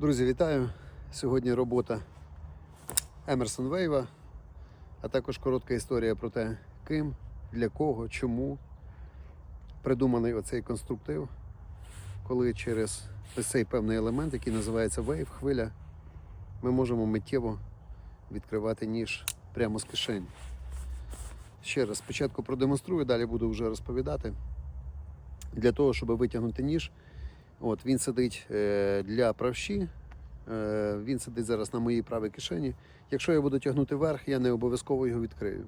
Друзі, вітаю! Сьогодні робота Emerson Wave, а також коротка історія про те, ким, для кого, чому придуманий оцей конструктив, коли через цей певний елемент, який називається Wave, хвиля, ми можемо миттєво відкривати ніж прямо з кишені. Ще раз, спочатку продемонструю, далі буду вже розповідати. Для того, щоб витягнути ніж, От, він сидить е, для правші. Е, він сидить зараз на моїй правій кишені. Якщо я буду тягнути вверх, я не обов'язково його відкрию.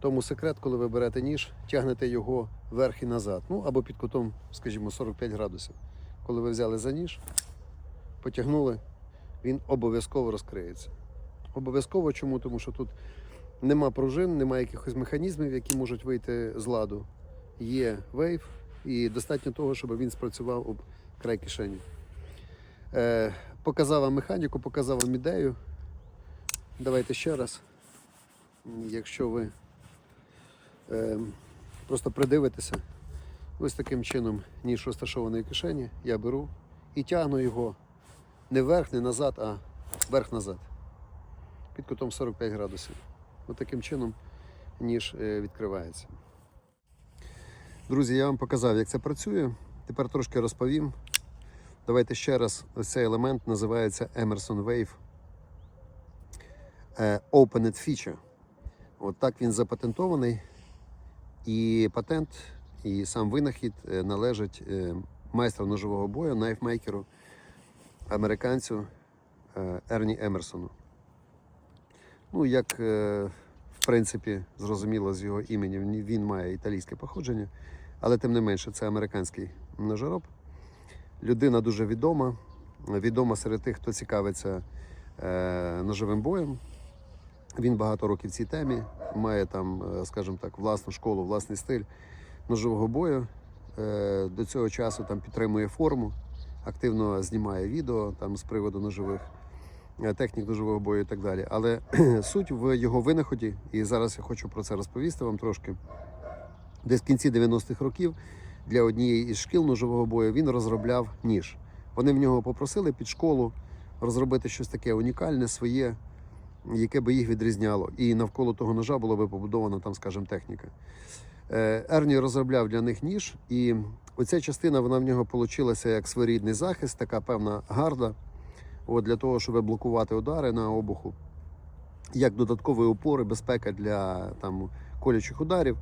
Тому секрет, коли ви берете ніж, тягнете його вверх і назад. Ну або під кутом, скажімо, 45 градусів. Коли ви взяли за ніж, потягнули, він обов'язково розкриється. Обов'язково чому? Тому що тут нема пружин, немає якихось механізмів, які можуть вийти з ладу. Є вейв, і достатньо того, щоб він спрацював об край кишені. Е, показав вам механіку, показав вам ідею. Давайте ще раз. Якщо ви е, просто придивитеся, ось таким чином ніж розташований в кишені, я беру і тягну його не вверх, не назад, а вверх-назад. Під кутом 45 градусів. Ось таким чином ніж е, відкривається. Друзі, я вам показав, як це працює. Тепер трошки розповім. Давайте ще раз. Цей елемент називається Emerson Wave е, Opened Feature. От так він запатентований. І патент, і сам винахід е, належить е, майстру ножового бою, найфмейкеру, американцю Ерні Емерсону. Ну, як в принципі, зрозуміло з його іменем, він має італійське походження, але тим не менше це американський ножороб. Людина дуже відома, відома серед тих, хто цікавиться е, ножовим боєм. Він багато років в цій темі, має там, е, скажімо так, власну школу, власний стиль ножового бою. Е, До цього часу там підтримує форму, активно знімає відео там з приводу ножових е, технік ножового бою і так далі. Але суть в його винаході, і зараз я хочу про це розповісти вам трошки. Десь в кінці 90-х років для однієї із шкіл ножового бою він розробляв ніж. Вони в нього попросили під школу розробити щось таке унікальне, своє, яке би їх відрізняло. І навколо того ножа була би побудована там, скажімо, техніка. Е, Ерні розробляв для них ніж, і оця частина вона в нього вийшла як своєрідний захист, така певна гарда, от, для того, щоб блокувати удари на обуху, як додатковий опор і безпека для там, колючих ударів.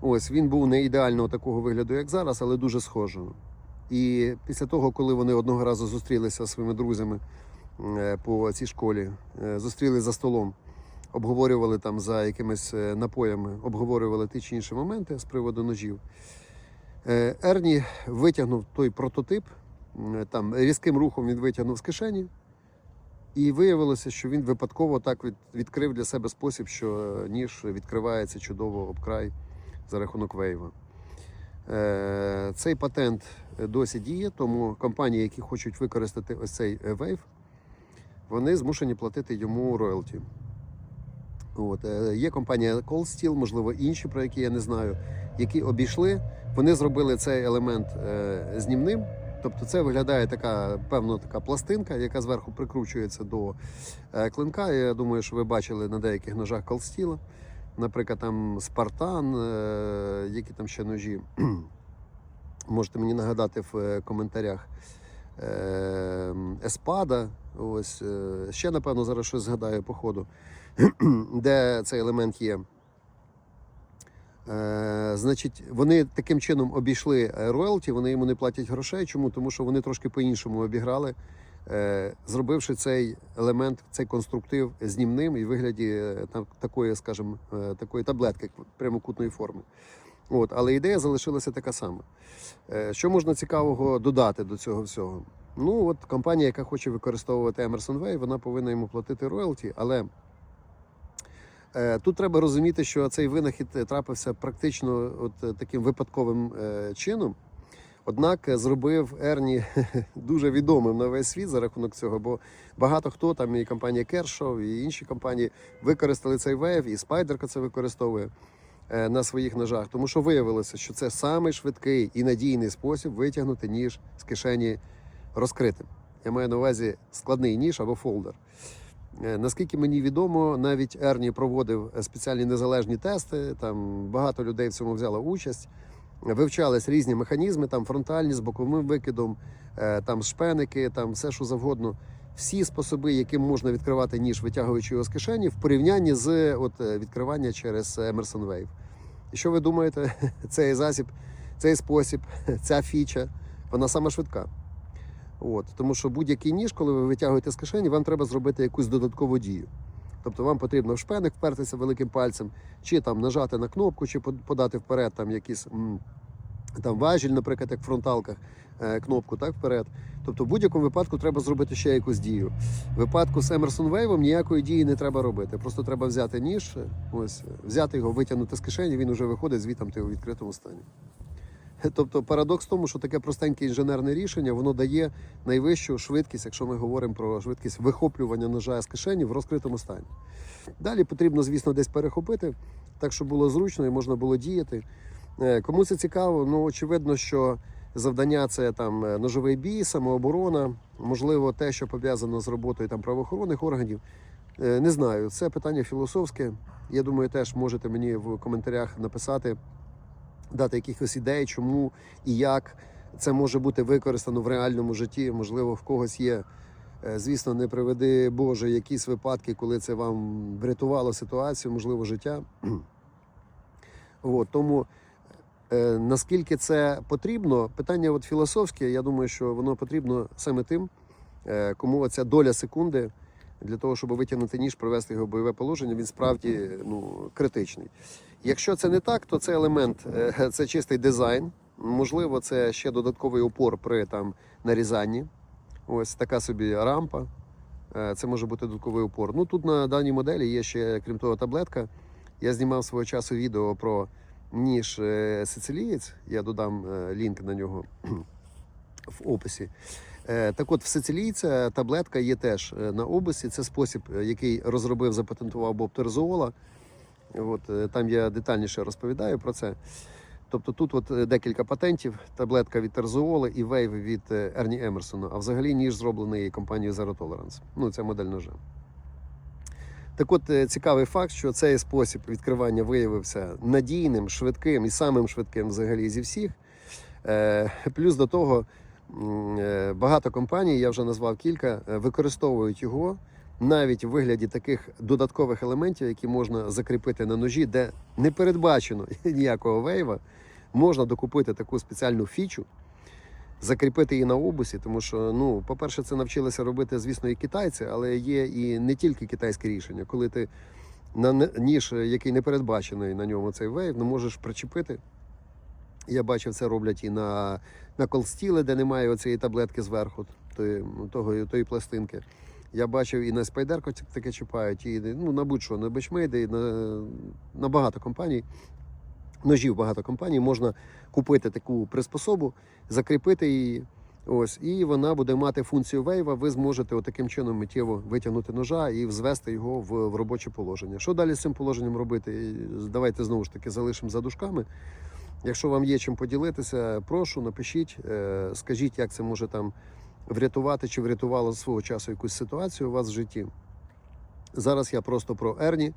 Ось він був не ідеального такого вигляду, як зараз, але дуже схожого. І після того, коли вони одного разу зустрілися зі своїми друзями е, по цій школі, е, зустрілися за столом, обговорювали там за якимись е, напоями, обговорювали ті чи інші моменти з приводу ножів. Ерні витягнув той прототип, там різким рухом він витягнув з кишені, і виявилося, що він випадково так від- відкрив для себе спосіб, що ніж відкривається чудово об край за рахунок вейва. Цей патент досі діє, тому компанії, які хочуть використати ось цей вейв, вони змушені платити йому роялті. От, е, є компанія Cold Steel, можливо, інші, про які я не знаю, які обійшли. Вони зробили цей елемент е, знімним. Тобто це виглядає така певно така пластинка, яка зверху прикручується до е, клинка. Я думаю, що ви бачили на деяких ножах Steel. Наприклад, там Спартан, е, які там ще ножі. Можете мені нагадати в е, коментарях. Е, Еспада, ось ще напевно зараз щось згадаю по ходу, де цей елемент є. Значить, вони таким чином обійшли роялті, вони йому не платять грошей. Чому? Тому що вони трошки по-іншому обіграли, зробивши цей елемент, цей конструктив знімним і вигляді е, такої, скажімо, е, такої таблетки прямокутної форми. От, але ідея залишилася така сама. Е, Що можна цікавого додати до цього всього? Ну, от компанія, яка хоче використовувати Emerson Way, вона повинна йому платити роялті, але е, тут треба розуміти, що цей винахід е, трапився практично от е, таким випадковим е, чином. Однак зробив Ерні дуже відомим на весь світ за рахунок цього, бо багато хто там і компанія Kershaw, і інші компанії використали цей вейв, і Спайдерка це використовує е, на своїх ножах, тому що виявилося, що це самий швидкий і надійний спосіб витягнути ніж з кишені розкритим. Я маю на увазі складний ніж або фолдер. Е, Наскільки мені відомо, навіть Ерні проводив е, спеціальні незалежні тести. Там багато людей в цьому взяло участь. Вивчались різні механізми, там фронтальні з боковим викидом, е, там шпеники, там все що завгодно. Всі способи, яким можна відкривати ніж, витягуючи його з кишені, в порівнянні з от, е, відкривання через Emerson Wave. І що ви думаєте, цей засіб, цей спосіб, ця фіча, вона сама швидка. От, тому що будь-який ніж, коли ви витягуєте з кишені, вам треба зробити якусь додаткову дію. Тобто вам потрібно в шпеник впертися великим пальцем, чи там нажати на кнопку, чи под- подати вперед там якийсь там важіль, наприклад, як в фронталках, е, кнопку так вперед. Тобто, в будь-якому випадку треба зробити ще якусь дію. В випадку з Emerson Wave ніякої дії не треба робити. Просто треба взяти ніж, ось, взяти його, витягнути з кишені, він вже виходить звітом ти у відкритому стані. Тобто парадокс в тому, що таке простеньке інженерне рішення воно дає найвищу швидкість, якщо ми говоримо про швидкість вихоплювання ножа з кишені в розкритому стані. Далі потрібно, звісно, десь перехопити, так щоб було зручно і можна було діяти. Е, Кому це цікаво, ну очевидно, що завдання це там е, ножовий бій, самооборона, можливо, те, що пов'язано з роботою там правоохоронних органів. Е, Не знаю, це питання філософське. Я думаю, теж можете мені в коментарях написати, дати якихось ідей, чому і як це може бути використано в реальному житті. Можливо, в когось є, е, звісно, не приведи Боже, якісь випадки, коли це вам врятувало ситуацію, можливо, життя. От, тому е, наскільки це потрібно, питання от філософське, я думаю, що воно потрібно саме тим, е, кому оця доля секунди для того, щоб витягнути ніж, привести його в бойове положення, він справді ну, критичний. Якщо це не так, то цей елемент е, це чистий дизайн. Можливо, це ще додатковий опор при там нарізанні. Ось така собі рампа. Е, Це може бути додатковий опор. Ну тут на даній моделі є ще, крім того, таблетка. Я знімав свого часу відео про ніж е, сицилієць. Я додам лінк на нього в описі. Так от, в сицилійця таблетка є теж на описі. Це спосіб, який розробив, запатентував Боб Терзуола. От, е, там я детальніше розповідаю про це. Тобто тут от е, декілька патентів: таблетка від Терзуоли і вейв від е, Ерні Емерсона. А взагалі ніж зроблений компанією Zero Tolerance. Ну, це модель ножа. Так от цікавий факт, що цей спосіб відкривання виявився надійним, швидким і самим швидким взагалі зі всіх. Плюс до того, багато компаній, я вже назвав кілька, використовують його навіть у вигляді таких додаткових елементів, які можна закріпити на ножі, де не передбачено ніякого вейва. Можна докупити таку спеціальну фічу, закріпити її на обусі, тому що, ну, по-перше, це навчилися робити, звісно, і китайці, але є і не тільки китайське рішення. Коли ти на ніж, який не передбачений на ньому цей вейв, не можеш причепити. Я бачив, це роблять і на, на колстіли, де немає оцієї таблетки зверху, тої, ну, тої пластинки. Я бачив і на спайдерку таке чіпають, і ну, на будь-що, на бечмейди, і на, на багато компаній. Ножів багато компаній можна купити таку приспособу, закріпити її. Ось, і вона буде мати функцію вейва. Ви зможете таким чином миттєво витягнути ножа і взвести його в, в робоче положення. Що далі з цим положенням робити? Давайте знову ж таки залишимо за дужками. Якщо вам є чим поділитися, прошу, напишіть, е, скажіть, як це може там врятувати чи врятувало з свого часу якусь ситуацію у вас в житті. Зараз я просто про Ерні,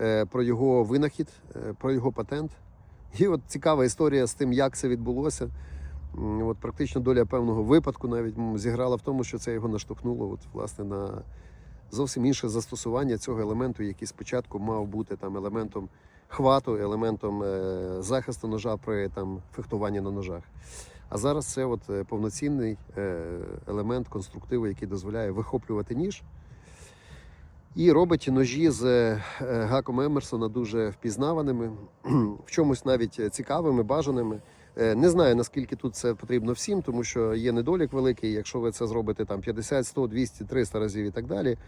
е, про його винахід, е, про його патент. І от цікава історія з тим, як це відбулося. От практично доля певного випадку навіть зіграла в тому, що це його наштовхнуло от, власне, на зовсім інше застосування цього елементу, який спочатку мав бути там елементом хвату, елементом е, захисту ножа при там, фехтуванні на ножах. А зараз це от, е, повноцінний е, елемент конструктиву, який дозволяє вихоплювати ніж. І робить ножі з е, гаком Емерсона дуже впізнаваними, в чомусь навіть цікавими, бажаними. Не знаю наскільки тут це потрібно всім, тому що є недолік великий. Якщо ви це зробите там 50, 100, 200, 300 разів і так далі,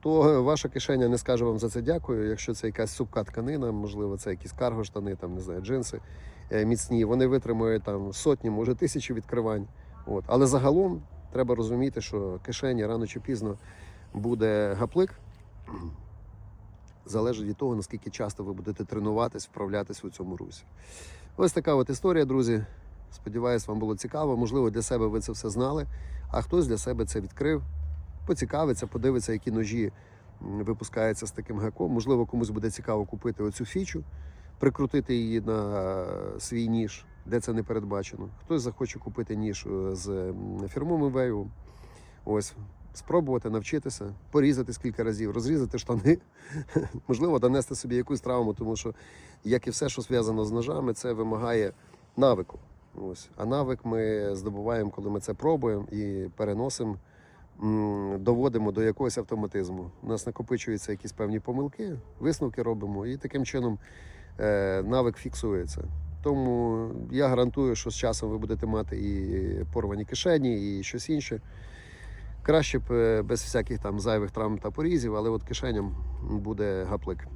то ваша кишеня не скаже вам за це дякую. Якщо це якась супка тканина, можливо, це якісь карго штани, там не знаю, джинси міцні. Вони витримують там сотні, може тисячі відкривань. От. Але загалом треба розуміти, що кишені рано чи пізно буде гаплик. Залежить від того, наскільки часто ви будете тренуватись, вправлятись у цьому русі. Ось така от історія, друзі. Сподіваюсь, вам було цікаво. Можливо, для себе ви це все знали, а хтось для себе це відкрив, поцікавиться, подивиться, які ножі випускаються з таким гаком. Можливо, комусь буде цікаво купити оцю фічу, прикрутити її на е, свій ніж, де це не передбачено. Хтось захоче купити ніж е, з фірмовим вейвом. Ось, спробувати навчитися, порізати скільки разів, розрізати штани, можливо, донести собі якусь травму, тому що, як і все, що зв'язано з ножами, це вимагає навику. Ось. А навик ми здобуваємо, коли ми це пробуємо і переносимо, доводимо до якогось автоматизму. У нас накопичуються якісь певні помилки, висновки робимо, і таким чином навик фіксується. Тому я гарантую, що з часом ви будете мати і порвані кишені, і щось інше. Краще б е, без всяких там зайвих травм та порізів, але от кишеням буде гаплик.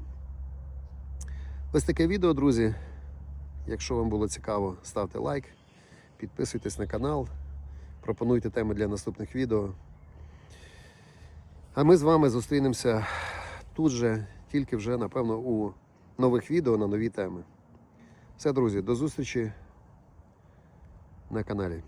Ось таке відео, друзі. Якщо вам було цікаво, ставте лайк, підписуйтесь на канал, пропонуйте теми для наступних відео. А ми з вами зустрінемося тут же, тільки вже, напевно, у нових відео на нові теми. Все, друзі, до зустрічі на каналі.